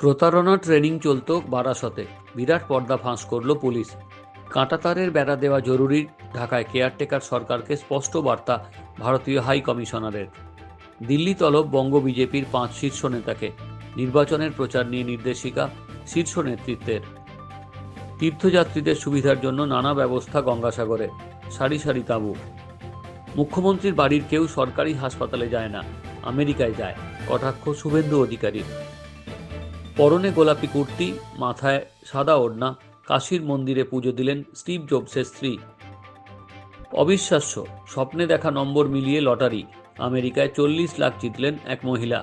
প্রতারণা ট্রেনিং চলত বারাসতে। বিরাট পর্দা ফাঁস করল পুলিশ। কাঁটাতারের বেড়া দেওয়া জরুরি ঢাকায় কেয়ারটেকার সরকারকে স্পষ্ট বার্তা ভারতীয় হাই কমিশনারের। দিল্লি তলব বঙ্গ বিজেপির পাঁচ শীর্ষ নেতাকে। নির্বাচনের প্রচার নিয়ে নির্দেশিকা শীর্ষ নেতৃত্বের। তীর্থযাত্রীদের সুবিধার জন্য নানা ব্যবস্থা গঙ্গাসাগরে। সারি সারি তাঁবু। মুখ্যমন্ত্রীর বাড়ির কেউ সরকারি হাসপাতালে যায় না। আমেরিকায় যায়। কটাক্ষ শুভেন্দু অধিকারী পরনে গোলাপি কুর্তি, মাথায় সাদা ওড়না, কাশীর মন্দিরে পুজো দিলেন স্টিভ জবসের স্ত্রী। অবিশ্বাস্য, স্বপ্নে দেখা নম্বর মিলিয়ে লটারি, আমেরিকায় চল্লিশ লাখ জিতলেন এক মহিলা।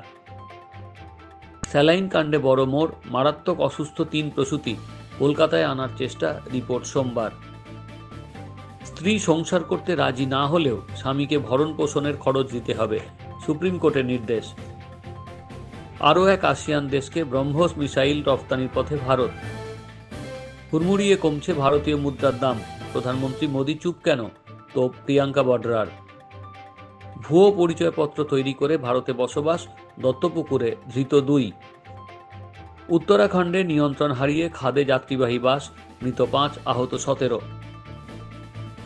স্যালাইন কাণ্ডে বড় মোড়, মারাত্মক অসুস্থ তিন প্রসূতি, কলকাতায় আনার চেষ্টা, রিপোর্ট সোমবার। স্ত্রী সংসার করতে রাজি না হলেও স্বামীকে ভরণ পোষণের খরচ দিতে হবে, সুপ্রিম কোর্টের নির্দেশ। আরও এক আসিয়ান দেশকে ব্রহ্মস মিসাইল রফতানির পথে ভারত। হুড়মুড়িয়ে কমছে ভারতীয় মুদ্রার দাম। প্রধানমন্ত্রী মোদী চুপ কেন? তো প্রিয়াঙ্কা বডরার। ভুয়ো পরিচয়পত্র তৈরি করে ভারতে বসবাস দত্তপুকুরে ধৃত দুই। উত্তরাখণ্ডে নিয়ন্ত্রণ হারিয়ে খাদে যাত্রীবাহী বাস, মৃত পাঁচ, আহত সতেরো।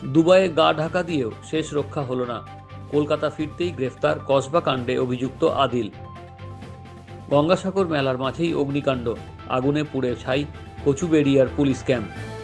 দুবাইয়ে গা ঢাকা দিয়েও শেষ রক্ষা হলো না। কলকাতা ফিরতেই গ্রেফতার কসবা কাণ্ডে অভিযুক্ত আদিল। গঙ্গাসাগর মেলার মাঝেই অগ্নিকাণ্ড। আগুনে পুড়ে ছাই কচুবেড়িয়ার পুলিশ ক্যাম্প।